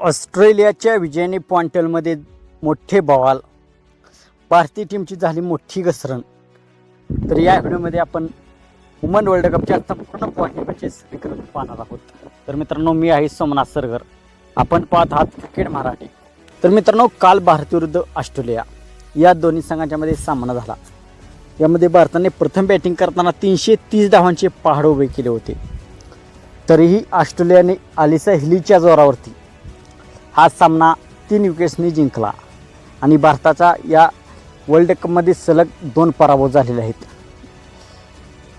ऑस्ट्रेलियाच्या विजयाने पॉइंटलमध्ये मोठे बवाल. भारतीय टीमची झाली मोठी घसरण. तर या व्हिडिओमध्ये आपण वुमन वर्ल्ड कपच्या संपूर्ण पॉइंटचे समीकरण पाहणार आहोत. तर मित्रांनो मी आहे सोमनाथ सरगर. आपण पाहत आहात क्रिकेट मराठी. तर मित्रांनो काल भारत विरुद्ध ऑस्ट्रेलिया या दोन्ही संघांच्यामध्ये सामना झाला. यामध्ये भारताने प्रथम बॅटिंग करताना तीनशे तीस धावांचे पहाड उभे केले होते. तरीही ऑस्ट्रेलियाने आलिसा हिलीच्या जोरावरती हा सामना तीन विकेट्सनी जिंकला. आणि भारताचा या वर्ल्ड कपमध्ये सलग दोन पराभव झालेले आहेत.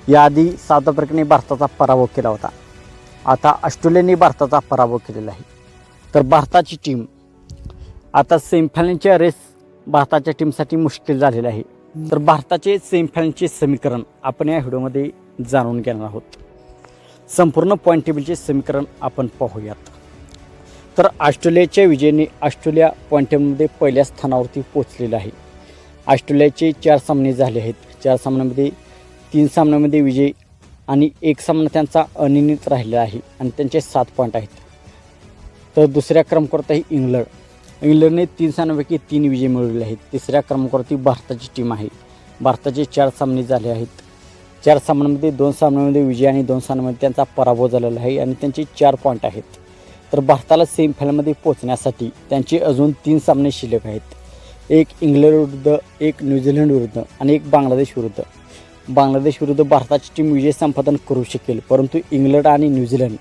याआधी साऊथ आफ्रिकेने भारताचा पराभव केला होता. आता ऑस्ट्रेलियाने भारताचा पराभव केलेला आहे. तर भारताची टीम आता सेमीफायनलच्या रेस भारताच्या टीमसाठी मुश्किल झालेलं आहे. तर भारताचे सेमीफायनलचे समीकरण आपण या व्हिडिओमध्ये जाणून घेणार आहोत. संपूर्ण पॉईंट टेबलचे समीकरण आपण पाहूयात. तर ऑस्ट्रेलियाच्या विजयाने ऑस्ट्रेलिया पॉईंट टेबलमध्ये पहिल्या स्थानावरती पोचलेलं आहे. ऑस्ट्रेलियाचे चार सामने झाले आहेत. चार सामन्यामध्ये तीन सामन्यामध्ये विजय आणि एक सामना त्यांचा अनिर्णित राहिला आहे आणि त्यांचे सात पॉईंट आहेत. तर दुसऱ्या क्रमांकावरती आहे इंग्लंड. इंग्लंडने तीन सामन्यापैकी तीन विजय मिळवले आहेत. तिसऱ्या क्रमांकावरती भारताची टीम आहे. भारताचे चार सामने झाले आहेत. चार सामन्यांमध्ये दोन सामन्यामध्ये विजय आणि दोन सामन्यामध्ये त्यांचा पराभव झालेला आहे आणि त्यांचे चार पॉईंट आहेत. तर भारताला सेमीफायनलमध्ये पोहोचण्यासाठी त्यांचे अजून तीन सामने शिल्लक आहेत. एक इंग्लंड विरुद्ध एक न्यूझीलंड विरुद्ध आणि एक बांगलादेश विरुद्ध. बांगलादेश विरुद्ध भारताची टीम विजय संपादन करू शकेल परंतु इंग्लंड आणि न्यूझीलंड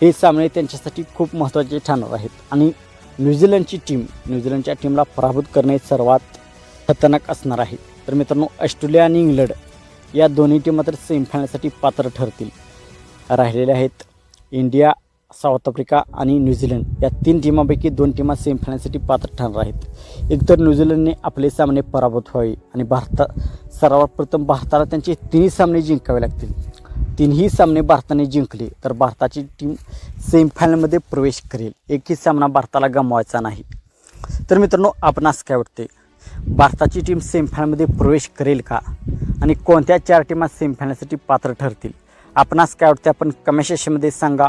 हे सामने त्यांच्यासाठी खूप महत्त्वाचे ठरणार आहेत. आणि न्यूझीलंडची टीम न्यूझीलंडच्या टीमला पराभूत करणे सर्वात खतरनाक असणार आहे. तर मित्रांनो ऑस्ट्रेलिया आणि इंग्लंड या दोन्ही टीम मात्र सेमीफायनलसाठी पात्र ठरतील. राहिलेले आहेत इंडिया साऊथ आफ्रिका आणि न्यूझीलंड या तीन टीमांपैकी दोन टीमा सेमीफायनलसाठी पात्र ठरणार आहेत. एकतर न्यूझीलंडने आपले सामने पराभूत व्हावे आणि भारता सर्वात प्रथम भारताला त्यांचे तिन्ही सामने जिंकावे लागतील. तिन्ही सामने भारताने जिंकले तर भारताची टीम सेमीफायनलमध्ये प्रवेश करेल. एकही सामना भारताला गमवायचा नाही. तर मित्रांनो आपणास काय वाटते? भारताची टीम सेमीफायनलमध्ये प्रवेश करेल का? आणि कोणत्या चार टीमा सेमीफायनलसाठी पात्र ठरतील? आपणास काय वाटते? आपण कमेंट सेक्शनमध्ये सांगा.